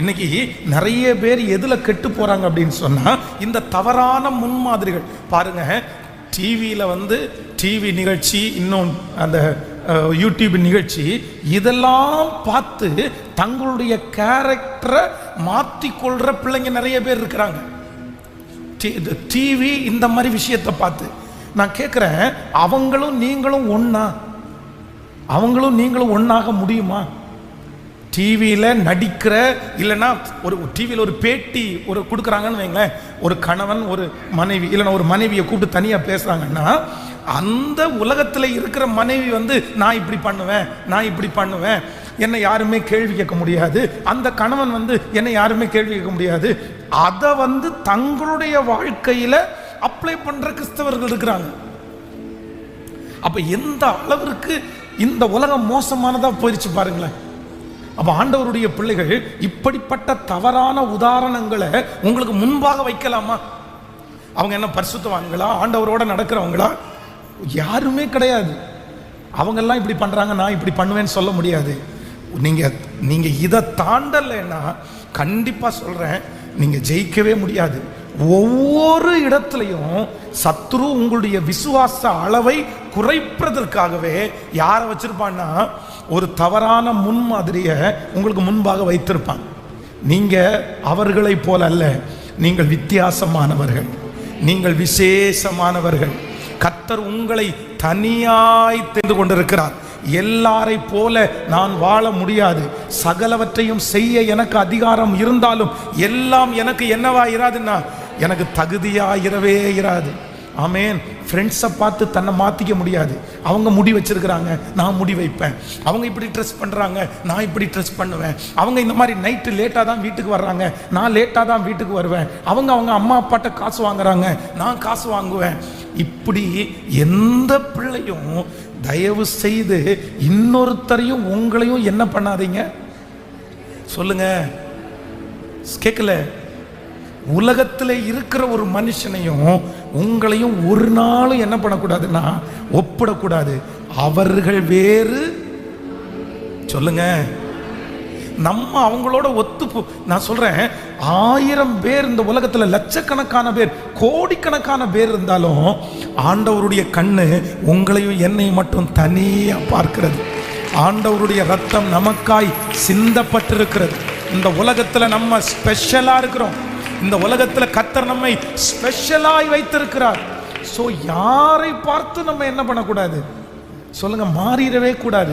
இன்னைக்கு நிறைய பேர் எதுல கெட்டு போறாங்க அப்படின்னு சொன்னா இந்த தவறான முன்மாதிரிகள். பாருங்க டிவியில் வந்து டிவி நிகழ்ச்சி இன்னும் அந்த அஹ், யூடியூப் நிகழ்ச்சி இதெல்லாம் பார்த்து தங்களுடைய கேரக்டரை மாற்றிக்கொள்கிற பிள்ளைங்க நிறைய பேர் இருக்கிறாங்க. டிவி இந்த மாதிரி விஷயத்தை பார்த்து. நான் கேட்குறேன் அவங்களும் நீங்களும் ஒன்றா அவங்களும் நீங்களும் ஒன்றாக முடியுமா? டிவியில் நடிக்கிற இல்லைன்னா ஒரு டிவியில் ஒரு பேட்டி ஒரு கொடுக்குறாங்கன்னு வைங்களேன் ஒரு கணவன் ஒரு மனைவி இல்லைன்னா ஒரு மனைவியை கூப்பிட்டு தனியாக பேசுகிறாங்கன்னா அந்த உலகத்தில் இருக்கிற மனைவி வந்து நான் இப்படி பண்ணுவேன் நான் இப்படி பண்ணுவேன் என்னை யாருமே கேள்வி கேட்க முடியாது அந்த கணவன் வந்து என்னை யாருமே கேள்வி கேட்க முடியாது அதை வந்து தங்களுடைய வாழ்க்கையில் அப்ளை பண்ணுற கிறிஸ்தவர்கள் இருக்கிறாங்க. அப்போ எந்த அளவிற்கு இந்த உலகம் மோசமானதாக போயிடுச்சு பாருங்களேன். அப்போ ஆண்டவருடைய பிள்ளைகள் இப்படிப்பட்ட தவறான உதாரணங்களை உங்களுக்கு முன்பாக வைக்கலாமா? அவங்க என்ன பரிசுத்தவான்களா? ஆண்டவரோட நடக்கிறவங்களா? யாருமே கிடையாது. அவங்கெல்லாம் இப்படி பண்ணுறாங்க நான் இப்படி பண்ணுவேன்னு சொல்ல முடியாது. நீங்கள் நீங்கள் இதை தாண்டலைன்னா கண்டிப்பாக சொல்கிறேன் நீங்கள் ஜெயிக்கவே முடியாது. ஒவ்வொரு இடத்துலையும் சத்ரு உங்களுடைய விசுவாச அளவை குறைப்பதற்காகவே யாரை வச்சிருப்பான்னா ஒரு தவறான முன்மாதிரியை உங்களுக்கு முன்பாக வைத்திருப்பான். நீங்க அவர்களைப் போல அல்ல நீங்கள் வித்தியாசமானவர்கள். நீங்கள் விசேஷமானவர்கள். கத்தர் உங்களை தனியாய் தெரிந்து கொண்டிருக்கிறார். எல்லாரை போல நான் வாழ முடியாது. சகலவற்றையும் செய்ய எனக்கு அதிகாரம் இருந்தாலும் எல்லாம் எனக்கு என்னவா இராதுன்னா எனக்கு தகுதியாக இரவே இராது. ஆமேன். ஃப்ரெண்ட்ஸை பார்த்து தன்னை மாற்றிக்க முடியாது. அவங்க முடி வச்சிருக்கிறாங்க நான் முடி வைப்பேன். அவங்க இப்படி ட்ரெஸ் பண்ணுறாங்க நான் இப்படி ட்ரெஸ் பண்ணுவேன். அவங்க இந்த மாதிரி நைட்டு லேட்டாக தான் வீட்டுக்கு வர்றாங்க நான் லேட்டாக தான் வீட்டுக்கு வருவேன். அவங்க அவங்க அம்மா அப்பாட்ட காசு வாங்குறாங்க நான் காசு வாங்குவேன். இப்படி எந்த பிள்ளையும் தயவு செய்து இன்னொருத்தரையும் உங்களையும் என்ன பண்ணாதீங்க? சொல்லுங்க. கேட்கல உலகத்தில் இருக்கிற ஒரு மனுஷனையும் உங்களையும் ஒரு நாளும் என்ன பண்ணக்கூடாதுன்னா ஒப்பிடக்கூடாது. அவர்கள் வேறு. சொல்லுங்க. நம்ம அவங்களோட ஒத்து நான் சொல்றேன் ஆயிரம் பேர் இந்த உலகத்தில் லட்சக்கணக்கான பேர் கோடிக்கணக்கான பேர் இருந்தாலும் ஆண்டவருடைய கண்ணு உங்களையும் என்னையும் மட்டும் தனியாக பார்க்கிறது. ஆண்டவருடைய ரத்தம் நமக்காய் சிந்தப்பட்டிருக்கிறது. இந்த உலகத்தில் நம்ம ஸ்பெஷலாக இருக்கிறோம். இந்த உலகத்துல கத்தர் நம்மை ஸ்பெஷலாய் வைத்திருக்கிறார். ஸோ யாரை பார்த்து நம்ம என்ன பண்ணக்கூடாது? சொல்லுங்க மாறிடவே கூடாது.